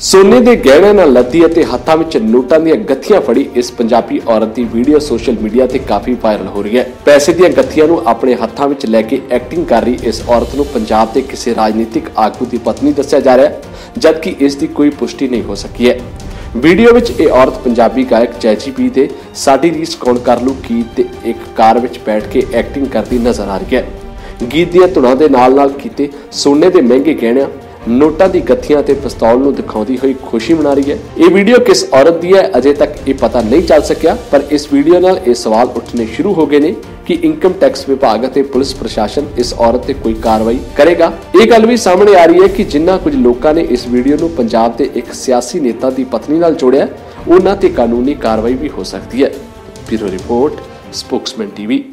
ਸੋਨੇ ਦੇ ਗਹਿਣਿਆਂ ਨਾਲ ਲੱਦੀ ਅਤੇ ਹੱਥਾਂ ਵਿੱਚ ਨੋਟਾਂ ਦੀਆਂ ਗੱਥੀਆਂ ਫੜੀ ਇਸ ਪੰਜਾਬੀ ਔਰਤ ਦੀ ਵੀਡੀਓ ਸੋਸ਼ਲ ਮੀਡੀਆ ਤੇ ਕਾਫੀ ਵਾਇਰਲ ਹੋ ਰਹੀ ਹੈ। ਪੈਸੇ ਦੀਆਂ ਗੱਥੀਆਂ ਨੂੰ ਆਪਣੇ ਹੱਥਾਂ ਵਿੱਚ ਲੈ ਕੇ ਐਕਟਿੰਗ ਕਰ ਰਹੀ ਇਸ ਔਰਤ ਨੂੰ ਪੰਜਾਬ ਦੇ ਕਿਸੇ ਰਾਜਨੀਤਿਕ ਆਗੂ ਦੀ ਪਤਨੀ ਦੱਸਿਆ ਜਾ ਰਿਹਾ ਹੈ, ਜਦਕਿ ਇਸ ਦੀ ਕੋਈ ਪੁਸ਼ਟੀ ਨਹੀਂ ਹੋ ਸਕੀ ਹੈ। ਵੀਡੀਓ ਵਿੱਚ ਇਹ ਔਰਤ ਪੰਜਾਬੀ ਗਾਇਕ ਜੈਜੀ ਬੀ ਦੇ ਸਾਡੀ ਰੀਸ ਕੌਣ ਕਰ ਲੂ ਗੀਤ ਤੇ ਇੱਕ ਕਾਰ ਵਿੱਚ ਬੈਠ ਕੇ ਐਕਟਿੰਗ ਕਰਦੀ ਨਜ਼ਰ ਆ ਰਹੀ ਹੈ। ਗੀਤ ਦੀਆਂ ਧੁਨਾਂ ਦੇ ਨਾਲ-ਨਾਲ ਕੀਤੇ ਸੋਨੇ ਦੇ ਮਹਿੰਗੇ ਗਹਿਣਿਆਂ ਨੋਟਾਂ ਦੀ ਗੱਥੀਆਂ ਤੇ ਪਿਸਤੌਲ ਨੂੰ ਦਿਖਾਉਂਦੀ ਹੋਈ ਖੁਸ਼ੀ ਮਨਾ ਰਹੀ ਹੈ। ਇਹ ਵੀਡੀਓ ਕਿਸ ਔਰਤ ਦੀ ਹੈ? ਅਜੇ ਤੱਕ ਇਹ ਪਤਾ ਨਹੀਂ ਚੱਲ ਸਕਿਆ, ਪਰ ਇਸ ਵੀਡੀਓ ਨਾਲ ਇਹ ਸਵਾਲ ਉੱਠਣੇ ਸ਼ੁਰੂ ਹੋ ਗਏ ਨੇ ਕਿ ਇਨਕਮ ਟੈਕਸ ਵਿਭਾਗ ਅਤੇ ਪੁਲਿਸ ਪ੍ਰਸ਼ਾਸਨ ਇਸ ਔਰਤ ਤੇ ਕੋਈ ਕਾਰਵਾਈ ਕਰੇਗਾ। ਇਹ ਗੱਲ ਵੀ ਸਾਹਮਣੇ ਆ ਰਹੀ ਹੈ ਕਿ ਜਿੰਨਾ ਕੁਝ ਲੋਕਾਂ ਨੇ ਇਸ ਵੀਡੀਓ ਨੂੰ ਪੰਜਾਬ ਦੇ ਇੱਕ ਸਿਆਸੀ ਨੇਤਾ ਦੀ ਪਤਨੀ ਨਾਲ ਜੋੜਿਆ, ਉਹਨਾਂ ਤੇ ਕਾਨੂੰਨੀ ਕਾਰਵਾਈ ਵੀ ਹੋ ਸਕਦੀ ਹੈ। Bureau report, Spokesman TV.